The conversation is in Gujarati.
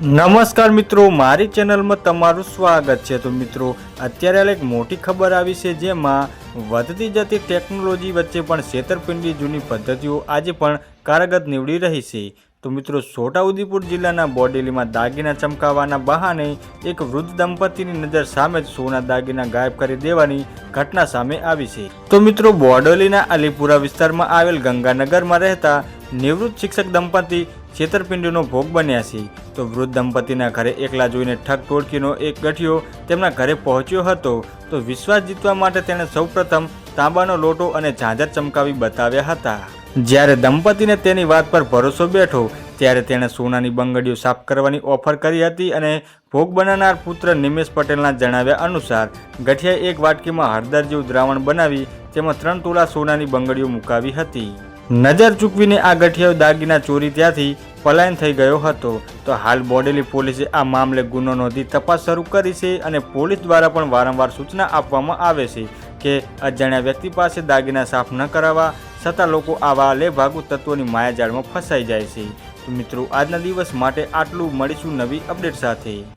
નમસ્કાર મિત્રો, મારી ચેનલમાં તમારું સ્વાગત છે. તો મિત્રો, અત્યારે એક મોટી ખબર આવી છે, જેમાં વધતી જતી ટેકનોલોજી વચ્ચે પણ છેતરપિંડી જૂની પદ્ધતિઓ આજે પણ કારગત નીવડી રહી છે. તો મિત્રો, છોટાઉદેપુર જિલ્લાના બોડેલીમાં દાગીના ચમકાવવાના બહાને એક વૃદ્ધ દંપતીની નજર સામે જ સોના દાગીના ગાયબ કરી દેવાની ઘટના સામે આવી છે. તો મિત્રો, બોડેલીના અલીપુરા વિસ્તારમાં આવેલ ગંગાનગરમાં રહેતા નિવૃત્ત શિક્ષક દંપતી છેતરપિંડીનો ભોગ બન્યા છે. તો વૃદ્ધ દંપતીના ઘરે એકલા જોઈને ઠગ ટોળકીનો એક ગઠિયો તેમના ઘરે પહોંચ્યો હતો. તો વિશ્વાસ જીતવા માટે તેણે સૌપ્રથમ તાંબાનો લોટો અને ઝાંઝર ચમકાવી બતાવ્યા હતા. જ્યારે દંપતીને તેની વાત પર ભરોસો બેઠો, ત્યારે તેણે સોનાની બંગડીઓ સાફ કરવાની ઓફર કરી હતી અને ભોગ બનાવનાર પુત્ર નિમેશ પટેલના જણાવ્યા અનુસાર, ગઠિયાએ એક વાટકીમાં હળદર જેવું દ્રાવણ બનાવી, તેમાં ત્રણ તોલા સોનાની બંગડીઓ મુકાવી હતી. નજર ચૂકવીને આ ગઠિયાઓ દાગીના ચોરી ત્યાંથી પલાયન થઈ ગયો હતો. તો હાલ બોડેલી પોલીસે આ મામલે ગુનો નોંધી તપાસ શરૂ કરી છે અને પોલીસ દ્વારા પણ વારંવાર સૂચના આપવામાં આવે છે કે અજાણ્યા વ્યક્તિ પાસે દાગીના સાફ ન કરાવવા છતાં લોકો આવા લેભાગુ તત્વોની માયાજાળમાં ફસાઈ જાય છે. મિત્રો, આજના દિવસ માટે આટલું. મળીશું નવી અપડેટ સાથે.